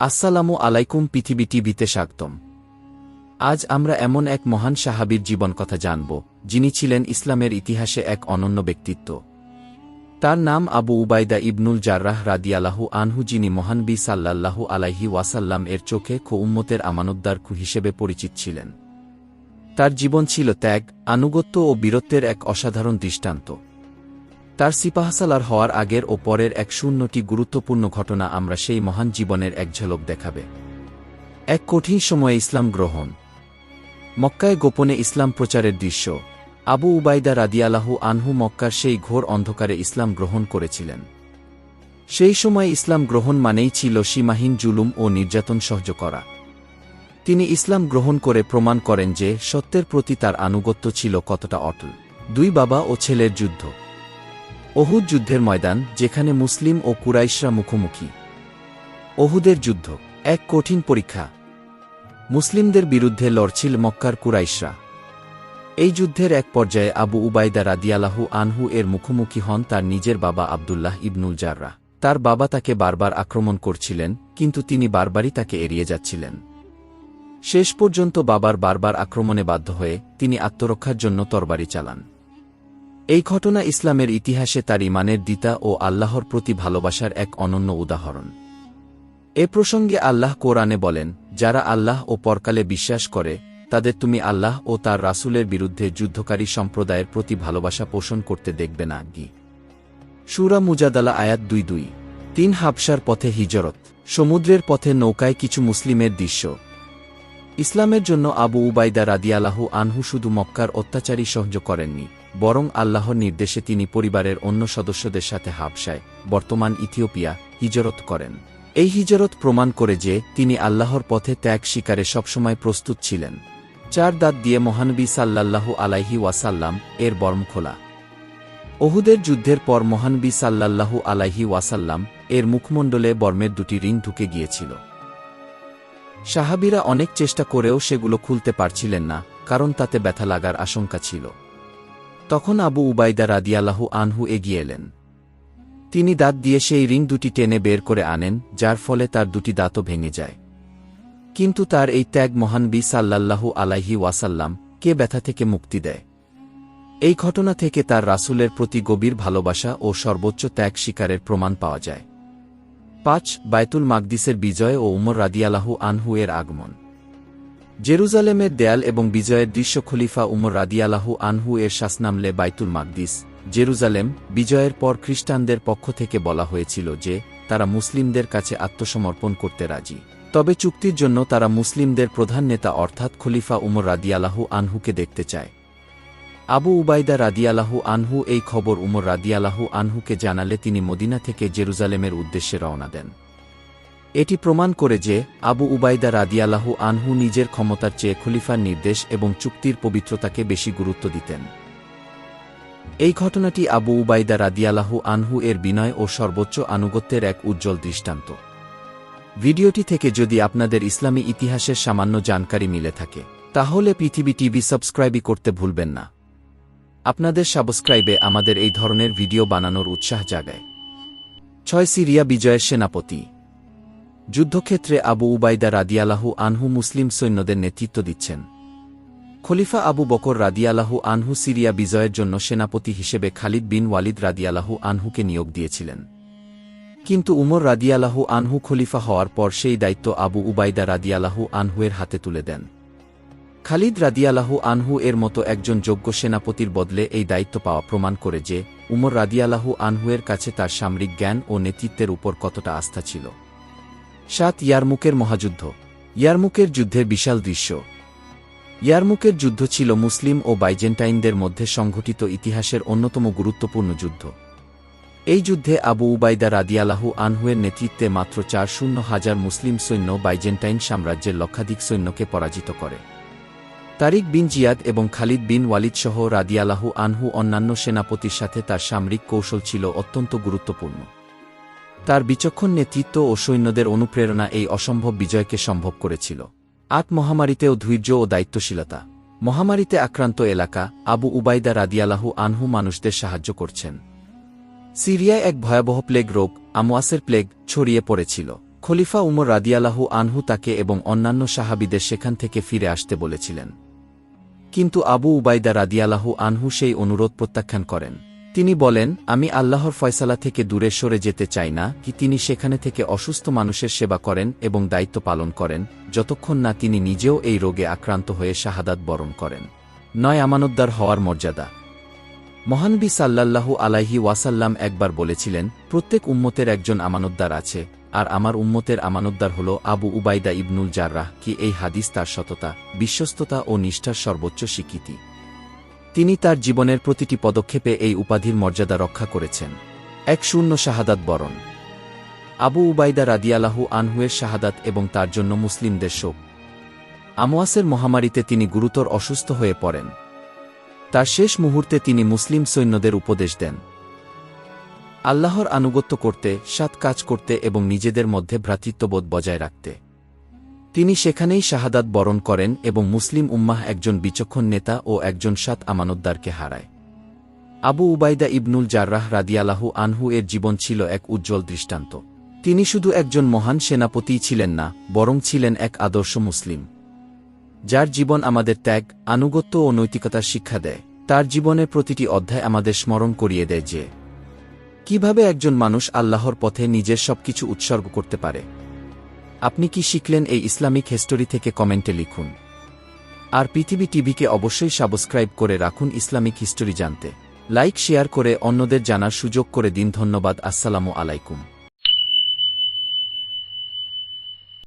আসসালামু আলাইকুম পৃথিবী টিভিতে স্বাগতম। আজ আমরা এমন এক মহান সাহাবীর জীবন কথা জানব, যিনি ছিলেন ইসলামের ইতিহাসে এক অনন্য ব্যক্তিত্ব। তার নাম আবু উবায়দা ইবনুল জার্রাহ রাদিয়ালাহু আনহু, যিনি মহানবী সাল্লাল্লাহু আলাইহি ওয়াসাল্লাম এর চোখে খো উম্মতের আমানতদার হিসেবে পরিচিত ছিলেন। তার জীবন ছিল ত্যাগ, আনুগত্য ও বীরত্বের এক অসাধারণ দৃষ্টান্ত। তার সিপাহসালার হওয়ার আগের ও পরের এক শূন্যটি গুরুত্বপূর্ণ ঘটনা আমরা সেই মহান জীবনের এক ঝলক দেখাবে। এক কঠিন সময়ে ইসলাম গ্রহণ। মক্কায় গোপনে ইসলাম প্রচারের দৃশ্য। আবু উবাইদা রাদিয়ালাহু আনহু মক্কার সেই ঘোর অন্ধকারে ইসলাম গ্রহণ করেছিলেন। সেই সময় ইসলাম গ্রহণ মানেই ছিল সীমাহীন জুলুম ও নির্যাতন সহ্য করা। তিনি ইসলাম গ্রহণ করে প্রমাণ করেন যে সত্যের প্রতি তার আনুগত্য ছিল কতটা অটল। দুই বাবা ও ছেলের যুদ্ধ। অহুদ যুদ্ধের ময়দান, যেখানে মুসলিম ও কুরাইশরা মুখোমুখি। অহুদের যুদ্ধ, এক কঠিন পরীক্ষা। মুসলিমদের বিরুদ্ধে লড়ছিল মক্কার কুরাইশরা। এই যুদ্ধের এক পর্যায়ে আবু উবায়দা রাদিয়ালাহু আনহু এর মুখোমুখি হন তার নিজের বাবা আবদুল্লাহ ইবনুল জাররা। তার বাবা তাকে বারবার আক্রমণ করছিলেন, কিন্তু তিনি বারবারই তাকে এড়িয়ে যাচ্ছিলেন। শেষ পর্যন্ত বাবার বারবার আক্রমণে বাধ্য হয়ে তিনি আত্মরক্ষার জন্য তরবারি চালান। এই ঘটনা ইসলামের ইতিহাসে তার ইমানের দিতা ও আল্লাহর প্রতি ভালোবাসার এক অনন্য উদাহরণ। এ প্রসঙ্গে আল্লাহ কোরআনে বলেন, যারা আল্লাহ ও পরকালে বিশ্বাস করে, তাদের তুমি আল্লাহ ও তার রাসূলের বিরুদ্ধে যুদ্ধকারী সম্প্রদায়ের প্রতি ভালোবাসা পোষণ করতে দেখবে না। গি। সুরা মুজাদালা আয়াত দুই দুই। তিন হাবসার পথে হিজরত, সমুদ্রের পথে নৌকায় কিছু মুসলিমের দৃশ্য। ইসলামের জন্য আবু উবাইদা রাদিয়ালাহু আনহু শুধু মক্কার অত্যাচারী সহ্য করেননি। বরং আল্লাহর নির্দেশে তিনি পরিবারের অন্য সদস্যদের সাথে হাবসায় বর্তমান ইথিওপিয়া, হিজরত করেন। এই হিজরত প্রমাণ করে যে তিনি আল্লাহর পথে ত্যাগ শিকারে সবসময় প্রস্তুত ছিলেন। চার দাঁত দিয়ে মহানবী সাল্লাল্লাহু আলাইহি ওয়াসাল্লাম এর বর্ম খোলা। অহুদের যুদ্ধের পর মহানবী সাল্লাল্লাহু আলাইহি ওয়াসাল্লাম এর মুখমণ্ডলে বর্মের দুটি রিং ঢুকে গিয়েছিল। সাহাবিরা অনেক চেষ্টা করেও সেগুলো খুলতে পারছিলেন না, কারণ তাতে ব্যথা লাগার আশঙ্কা ছিল। তখন আবু উবাইদা রাদিয়ালাহু আনহু এগিয়ে এলেন। তিনি দাঁত দিয়ে সেই রিং দুটি টেনে বের করে আনেন, যার ফলে তার দুটি দাঁতও ভেঙে যায়। কিন্তু তার এই ত্যাগ মহান বি সাল্লাল্লাহু আলাইহি ওয়াসাল্লাম কে ব্যথা থেকে মুক্তি দেয়? এই ঘটনা থেকে তার রাসূলের প্রতি গভীর ভালোবাসা ও সর্বোচ্চ ত্যাগ শিকারের প্রমাণ পাওয়া যায়। পাঁচ বায়তুল মাকদিসের বিজয় ও উমর রাদিয়ালাহু আনহু এর আগমন। জেরুজালেমের দেয়াল এবং বিজয়ের দৃশ্য খলিফা উমর রাদিয়ালাহু আনহু এর শাসনামলে বাইতুল মাকদিস, জেরুজালেম, বিজয়ের পর খ্রিস্টানদের পক্ষ থেকে বলা হয়েছিল যে, তারা মুসলিমদের কাছে আত্মসমর্পণ করতে রাজি। তবে চুক্তির জন্য তারা মুসলিমদের প্রধান নেতা অর্থাৎ খলিফা উমর রাদিয়ালাহু আনহুকে দেখতে চায়। আবু উবাইদা রাদিয়ালাহু আনহু এই খবর উমর রাদিয়ালাহু আনহুকে জানালে তিনি মদিনা থেকে জেরুজালেমের উদ্দেশ্যে রওনা দেন। এটি প্রমাণ করে যে আবু উবাইদা রাদিয়ালাহু আনহু নিজের ক্ষমতার চেয়ে খলিফার নির্দেশ এবং চুক্তির পবিত্রতাকে বেশি গুরুত্ব দিতেন। এই ঘটনাটি আবু উবাইদা রাদিয়ালাহু আনহু এর বিনয় ও সর্বোচ্চ আনুগত্যের এক উজ্জ্বল দৃষ্টান্ত। ভিডিওটি থেকে যদি আপনাদের ইসলামী ইতিহাসের সামান্য জানকারি মিলে থাকে, তাহলে পৃথিবী টিভি সাবস্ক্রাইবই করতে ভুলবেন না। আপনাদের সাবস্ক্রাইবে আমাদের এই ধরনের ভিডিও বানানোর উৎসাহ জাগায়। ছয় সিরিয়া বিজয়ের সেনাপতি। যুদ্ধক্ষেত্রে আবু উবাইদা রাদিয়ালাহু আনহু মুসলিম সৈন্যদের নেতৃত্ব দিচ্ছেন। খলিফা আবু বকর রাদিয়ালাহু আনহু সিরিয়া বিজয়ের জন্য সেনাপতি হিসেবে খালিদ বিন ওয়ালিদ রাদিয়ালাহু আনহুকে নিয়োগ দিয়েছিলেন। কিন্তু উমর রাদিয়ালাহু আনহু খলিফা হওয়ার পর সেই দায়িত্ব আবু উবাইদা রাদিয়ালাহু আনহুয়ের হাতে তুলে দেন। খালিদ রাদিয়ালাহু আনহু এর মতো একজন যোগ্য সেনাপতির বদলে এই দায়িত্ব পাওয়া প্রমাণ করে যে, উমর রাদিয়ালাহু আনহুয়ের কাছে তার সামরিক জ্ঞান ও নেতৃত্বের উপর কতটা আস্থা ছিল। সাত ইয়ারমুকের মহাযুদ্ধ। ইয়ারমুকের যুদ্ধের বিশাল দৃশ্য। ইয়ারমুকের যুদ্ধ ছিল মুসলিম ও বাইজেন্টাইনদের মধ্যে সংঘটিত ইতিহাসের অন্যতম গুরুত্বপূর্ণ যুদ্ধ। এই যুদ্ধে আবু উবাইদা রাদিয়ালাহু আনহুয়ের নেতৃত্বে মাত্র চার শূন্য হাজার মুসলিম সৈন্য বাইজেন্টাইন সাম্রাজ্যের লক্ষাধিক সৈন্যকে পরাজিত করে। তারিক বিন জিয়াদ এবং খালিদ বিন ওয়ালিদ সহ রাদিয়ালাহু আনহু অন্যান্য সেনাপতির সাথে তার সামরিক কৌশল ছিল অত্যন্ত গুরুত্বপূর্ণ। তার বিচক্ষণ নেতৃত্ব ও সৈন্যদের অনুপ্রেরণা এই অসম্ভব বিজয়কে সম্ভব করেছিল। আট মহামারীতেও ধৈর্য ও দায়িত্বশীলতা। মহামারীতে আক্রান্ত এলাকা, আবু উবাইদা রাদিয়ালাহু আনহু মানুষদের সাহায্য করছেন। সিরিয়ায় এক ভয়াবহ প্লেগ রোগ আমোয়াসের প্লেগ, ছড়িয়ে পড়েছিল। খলিফা উমর রাদিয়ালাহু আনহু তাকে এবং অন্যান্য সাহাবিদের সেখান থেকে ফিরে আসতে বলেছিলেন। কিন্তু আবু উবাইদা রাদিয়ালাহু আনহু সেই অনুরোধ প্রত্যাখ্যান করেন। তিনি বলেন, আমি আল্লাহর ফয়সালা থেকে দূরে সরে যেতে চাই না, কি তিনি সেখানে থেকে অসুস্থ মানুষের সেবা করেন এবং দায়িত্ব পালন করেন, যতক্ষণ না তিনি নিজেও এই রোগে আক্রান্ত হয়ে শাহাদাত বরণ করেন। নয়, আমানতদার হওয়ার মর্যাদা। মহানবী সাল্লাল্লাহু আলাইহি ওয়াসাল্লাম একবার বলেছিলেন, প্রত্যেক উম্মতের একজন আমানতদার আছে, আর আমার উম্মতের আমানতদার হল আবু উবাইদা ইবনুল জাররাহ, কি এই হাদিস তার সততা, বিশ্বস্ততা ও নিষ্ঠার সর্বোচ্চ স্বীকৃতি? তিনি তার জীবনের প্রতিটি পদক্ষেপে এই উপাধির মর্যাদা রক্ষা করেছেন। এক শূন্য শাহাদাত বরণ। আবু উবাইদা রাদিয়ালাহু আনহুয়ের শাহাদাত এবং তার জন্য মুসলিমদের শোক। আমোয়াসের মহামারীতে তিনি গুরুতর অসুস্থ হয়ে পড়েন। তার শেষ মুহূর্তে তিনি মুসলিম সৈন্যদের উপদেশ দেন। আল্লাহর আনুগত্য করতে, সাত কাজ করতে এবং নিজেদের মধ্যে ভ্রাতৃত্ববোধ বজায় রাখতে। তিনি সেখানেই শাহাদাত বরণ করেন এবং মুসলিম উম্মাহ একজন বিচক্ষণ নেতা ও একজন সাত আমানতদারকে হারায়। আবু উবাইদা ইবনুল জাররাহ রাদিয়ালাহু আনহু এর জীবন ছিল এক উজ্জ্বল দৃষ্টান্ত। তিনি শুধু একজন মহান সেনাপতিই ছিলেন না, বরং ছিলেন এক আদর্শ মুসলিম। যার জীবন আমাদের ত্যাগ, আনুগত্য ও নৈতিকতার শিক্ষা দেয়, তার জীবনের প্রতিটি অধ্যায় আমাদের স্মরণ করিয়ে দেয় যে, কীভাবে একজন মানুষ আল্লাহর পথে নিজের সবকিছু উৎসর্গ করতে পারে। আপনি কি শিখলেন এই ইসলামিক হিস্টোরি থেকে কমেন্টে লিখুন। আর পৃথিবী টিভিকে অবশ্যই সাবস্ক্রাইব করে রাখুন ইসলামিক হিস্টোরি জানতে। লাইক, শেয়ার করে অন্যদের জানার সুযোগ করে দিন। ধন্যবাদ। আসসালামু আলাইকুম।